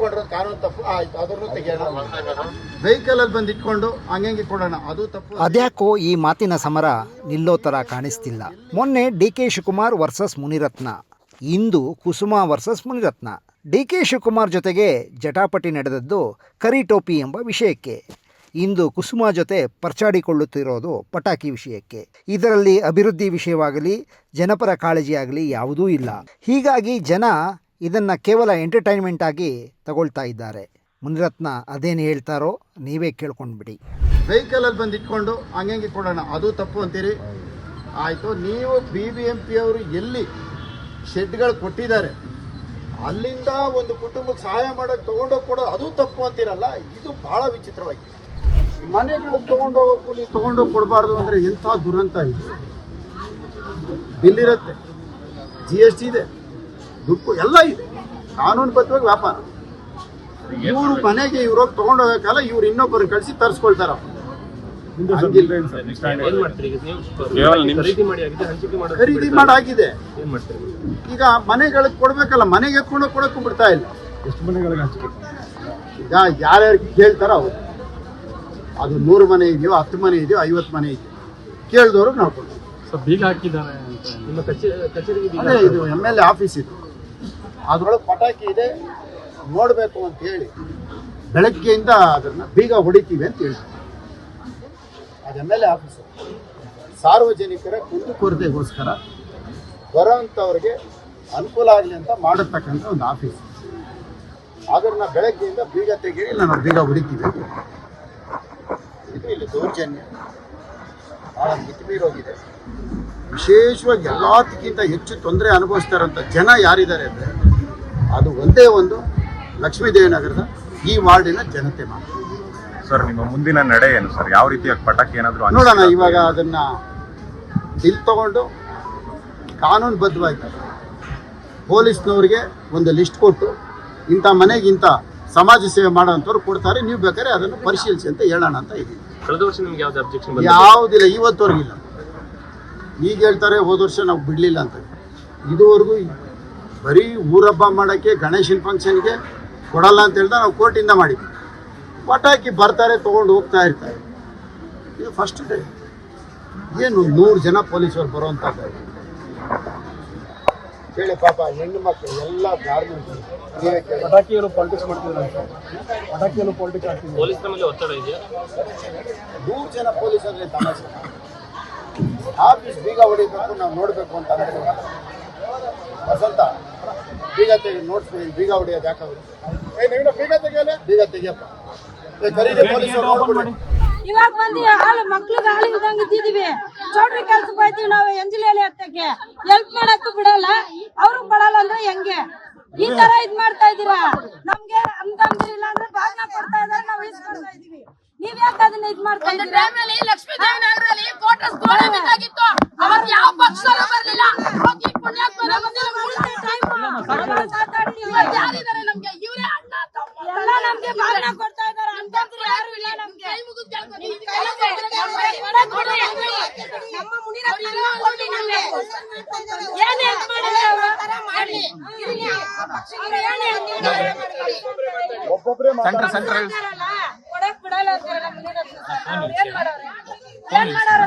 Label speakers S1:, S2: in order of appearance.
S1: ಇಟ್ಕೊಂಡ್ರೆ ಕಾನೂನು ತಪ್ಪು ಆಯ್ತು ಅದನ್ನು ತೆಗಿಯೋಣ. ವೆಹಿಕಲ್ ಅಲ್ಲಿ ಬಂದು ಇಟ್ಕೊಂಡು ಹಂಗೆ ಕೊಡೋಣ ಅದು ತಪ್ಪು.
S2: ಅದ್ಯಾಕೋ ಈ ಮಾತಿನ ಸಮರ ನಿಲ್ಲೋ ಥರ ಕಾಣಿಸ್ತಿಲ್ಲ. ಮೊನ್ನೆ D K Shivakumar versus Munirathna ಇಂದು Kusuma versus Munirathna. D K Shivakumar ಜೊತೆಗೆ ಜಟಾಪಟಿ ನಡೆದದ್ದು ಕರಿಟೋಪಿ ಎಂಬ ವಿಷಯಕ್ಕೆ. ಇಂದು ಕುಸುಮ ಜೊತೆ ಪರ್ಚಾಡಿಕೊಳ್ಳುತ್ತಿರೋದು ಪಟಾಕಿ ವಿಷಯಕ್ಕೆ. ಇದರಲ್ಲಿ ಅಭಿವೃದ್ಧಿ ವಿಷಯವಾಗಲಿ ಜನಪರ ಕಾಳಜಿಯಾಗಲಿ ಯಾವುದೂ ಇಲ್ಲ. ಹೀಗಾಗಿ ಜನ ಇದನ್ನು ಕೇವಲ ಎಂಟರ್ಟೈನ್ಮೆಂಟ್ ಆಗಿ ತಗೊಳ್ತಾ ಇದ್ದಾರೆ. ಮುನಿರತ್ನ ಅದೇನು ಹೇಳ್ತಾರೋ ನೀವೇ ಕೇಳ್ಕೊಂಡ್ಬಿಡಿ.
S1: ವೆಹಿಕಲ್ ಅಲ್ಲಿ ಬಂದು ಇಟ್ಕೊಂಡು ಹಂಗೆ ಕೊಡೋಣ, ಅದು ತಪ್ಪು ಅಂತೀರಿ? ಆಯಿತು, ನೀವು ಬಿ ಬಿ ಎಂ ಪಿ ಅವರು ಎಲ್ಲಿ ಶೆಡ್ಗಳು ಕೊಟ್ಟಿದ್ದಾರೆ, ಅಲ್ಲಿಂದ ಒಂದು ಕುಟುಂಬಕ್ಕೆ ಸಹಾಯ ಮಾಡೋಕೆ ತೊಗೊಂಡೋಗಿ ಕೊಡೋ ಅದು ತಪ್ಪು ಅಂತೀರಲ್ಲ, ಇದು ಬಹಳ ವಿಚಿತ್ರವಾಗಿದೆ. ಮನೆಗಳು ತೊಗೊಂಡೋಗೋ ಕೂಲಿ ತೊಗೊಂಡೋಗಿ ಕೊಡಬಾರ್ದು ಅಂದರೆ ಎಂಥ ದುರಂತ ಇದೆ? ಬಿಲ್ ಜಿ ಎಸ್ ಟಿ ಇದೆ. ದುಡ್ಡು ಎಲ್ಲ ಇದೆ. ಕಾನೂನುಬದ್ಧವಾಗಿ ವ್ಯಾಪಾರ. ಇವರು ಮನೆಗೆ ಇವ್ರೋಗಿ ತಗೊಂಡೋಗಕ್ಕಲ್ಲ ಇವ್ರು ಇನ್ನೊಬ್ಬರು ಕಳಿಸಿ ತರಿಸ್ಕೊಳ್ತಾರ.
S3: ಏನ್ ಮಾಡ್ತೀರಿ ಈಗ ನೀವು? ಖರೀದಿ ಮಾಡಿ ಆಗಿದೆ ಹಂಚಿಕೆ ಮಾಡೋದು
S1: ಖರೀದಿ ಮಾಡಾಗಿದೆ.
S3: ಏನ್ ಮಾಡ್ತೀರಿ
S1: ಈಗ? ಮನೆಗಳಿಗೆ ಕೊಡ್ಬೇಕಲ್ಲ ಮನೆಗೆ ಎತ್ಕೊಂಡು ಕೊಡಕ್ಕೂ ಬಿಡ್ತಾ ಇಲ್ಲ.
S3: ಎಷ್ಟು ಮನೆಗಳಿಗೆ ಹಂಚಿಕೆ?
S1: ಈಗ ಯಾರ್ಯಾರು ಕೇಳ್ತಾರ ಅವ್ರು. ಅದು ನೂರು ಮನೆ ಇದೆಯೋ ಹತ್ತು ಮನೆ ಇದೆಯೋ ಐವತ್ತು ಮನೆ ಇದೆಯೋ ಕೇಳ್ದವ್ರಿಗೆ ನಾವು ಕೊಡ್ತೀವಿ.
S3: ಬೀಗ ಹಾಕಿದ್ದಾರೆ ಅಂತ. ನಿಮ್ಮ ಕಚೇರಿಗೆ ಬೀಗ
S1: ಅದೇ ಇದು ಎಂ ಎಲ್ ಎ ಆಫೀಸ್ ಇದು. ಅದ್ರೊಳಗೆ ಪಟಾಕಿ ಇದೆ, ನೋಡಬೇಕು ಅಂತ ಹೇಳಿ ಬೆಳಗ್ಗೆಯಿಂದ ಅದನ್ನ ಬೀಗ ಹೊಡಿತೀವಿ ಅಂತ ಹೇಳಿ ಅದು ಎಂ ಎಲ್ ಎ ಆಫೀಸರ್ ಸಾರ್ವಜನಿಕರ ಕುಂದುಕೊರತೆಗೋಸ್ಕರ ಬರೋಂಥವ್ರಿಗೆ ಅನುಕೂಲ ಆಗಲಿ ಅಂತ ಮಾಡಿರ್ತಕ್ಕಂಥ ಒಂದು ಆಫೀಸ್. ಅದನ್ನ ಬೆಳಗ್ಗೆಯಿಂದ ಬೀಗ ತೆಗೀರಿ ನಾನು ಬೀಗ ಹೊಡಿತೀವಿ. ಇದು ಇಲ್ಲಿ ದೌರ್ಜನ್ಯ. ಭಾಳ ಮಿತಿಮೀರೋಗಿದೆ. ವಿಶೇಷವಾಗಿ ಎಲ್ಲದಕ್ಕಿಂತ ಹೆಚ್ಚು ತೊಂದರೆ ಅನುಭವಿಸ್ತಾರಂತ ಜನ ಯಾರಿದ್ದಾರೆ ಅಂದರೆ ಅದು ಒಂದೇ ಒಂದು ಲಕ್ಷ್ಮೀದೇವಿನಗರದ ಈ ವಾರ್ಡಿನ ಜನತೆ ಮಾತ್ರ.
S4: ಸರ್ ನಿಮ್ಮ ಮುಂದಿನ ನಡೆ ಏನು ಸರ್? ಯಾವ ರೀತಿಯ ಪಟಾಕಿ ಏನಾದರೂ?
S1: ನೋಡೋಣ ಇವಾಗ ಅದನ್ನ ಬಿಲ್ ತಗೊಂಡು ಕಾನೂನು ಕಾನೂನುಬದ್ಧವಾಗಿ ಪೊಲೀಸ್ನವ್ರಿಗೆ ಒಂದು ಲಿಸ್ಟ್ ಕೊಟ್ಟು ಇಂಥ ಮನೆಗೆ ಇಂಥ ಸಮಾಜ ಸೇವೆ ಮಾಡೋಂಥವ್ರು ಕೊಡ್ತಾರೆ. ನೀವು ಬೇಕಾದ್ರೆ ಅದನ್ನು ಪರಿಶೀಲಿಸಿ ಅಂತ ಹೇಳೋಣ ಅಂತ ಇದ್ದೀನಿ.
S3: ಕಳೆದ ವರ್ಷ ನಿಮ್ಗೆ ಯಾವ್ದು ಅಬ್ಜೆಕ್ಷನ್ ಬಂದಿಲ್ಲ
S1: ಯಾವುದಿಲ್ಲ ಇವತ್ತವರೆಗಿಲ್ಲ ಈಗ ಹೇಳ್ತಾರೆ ಹೋದ ವರ್ಷ ನಾವು ಬಿಡಲಿಲ್ಲ ಅಂತ. ಇದುವರೆಗೂ ಬರೀ ಊರಬ್ಬ ಮಾಡೋಕ್ಕೆ ಗಣೇಶನ ಫಂಕ್ಷನ್ಗೆ ಕೊಡಲ್ಲ ಅಂತ ಹೇಳ್ದ ನಾವು ಕೋರ್ಟಿಂದ ಮಾಡಿದ್ವಿ. ಪಟಾಕಿ ಬರ್ತಾರೆ ತೊಗೊಂಡು ಹೋಗ್ತಾ ಇರ್ತಾರೆ. ಇದು ಫಸ್ಟ್ ಡೇ ಏನು ನೂರು ಜನ ಪೊಲೀಸರು ಬರುವಂಥದ್ದು ಹೇಳಿ ಪಾಪ ಹೆಣ್ಣು ಮಕ್ಕಳು ಎಲ್ಲ ಗಾರ್ಮೆಂಟ್
S3: ಪಟಾಕಿಯವರು ಪಾಲಿಟಿಕ್ಸ್ ಮಾಡ್ತಿದ್ದಾರೆ ಪಟಾಕಿಯವರು ಪಾಲಿಟಿಕ್ಸ್ ಆಗ್ತಿದ್ದಾರೆ ಪೊಲೀಸ್ ಮೇಲೆ ಒತ್ತಡ ಇದೆಯಾ?
S1: ನೂರು ಜನ ಪೊಲೀಸರಲ್ಲಿ ತಮಾಷೆ. ಆಫೀಸ್ ಬೀಗ ಹೊಡಿಬೇಕು ನಾವು ನೋಡಬೇಕು ಅಂತ ಅಂದ್ರೆ ವಸಂತ ಬೀಗ ತೆಗೆ ನೋಡ್ತೀನಿ ಬೀಗ ಹೊಡಿಯೋದು ಯಾಕಾಗುತ್ತೆ ಏ ಬೀಗ ತೆಗೆಯಲ್ಲ? ಬೀಗ ತೆಗಿಯಪ್ಪ. ಏ ಕರೀರಿ ಪೊಲೀಸರು ನೋಡ್ಬಿಡಿ.
S5: ಇವಾಗ ಬಂದು ಹಾಲು ಮಕ್ಳಿಗೆ ಹಾಲು ಇದ್ದಂಗೆ ಇದ್ದಿದೀವಿ ಚೌಟ್ರಿ ಕೆಲ್ಸಕ್ಕೆ ಹೋಯ್ತೀವಿ ನಾವು ಎಂಜಲೇಲಿ ಹತ್ತಕ್ಕೆ. ಹೆಲ್ಪ್ ಮಾಡಕ್ಕೂ ಬಿಡಲ್ಲ. ಅವರು ಕೊಡಲ್ಲ ಅಂದ್ರೆ ಹೆಂಗೆ? ಈ ತರ ಇದ್ ಮಾಡ್ತಾ ಇದೀರಾ ನಮ್ಗೆ ಅನ್ಕಂದಿಲ್ಲ ಅಂದ್ರೆ ಭಾಗನ ಕೊಡ್ತಾ ಇದಾರೆ ನಾವು ಇಸ್ಕೊಳ್ತಾ ಇದೀವಿ ನೀವ್ ಯಾಕೆ ಅದನ್ನ ಇದ್ ಮಾಡ್ತಾ
S6: ಇದ್ದೀರಾ? ಲಕ್ಷ್ಮೀ ದೇವನಗರಲ್ಲಿ ಗೋಡೆ ಯಾವ ಬರ್ಲಿಲ್ಲ. ಪುಣ್ಯಾತ್ಮರ ಬಂದಿಲ್ಲ
S5: help ಮಾಡಿದ್ರೆ? ಇದಾರಲ್ಲ, ಕೊಡಕ್ ಬಿಡಲ್ಲ ಏನ್ ಮಾಡೋರೆ?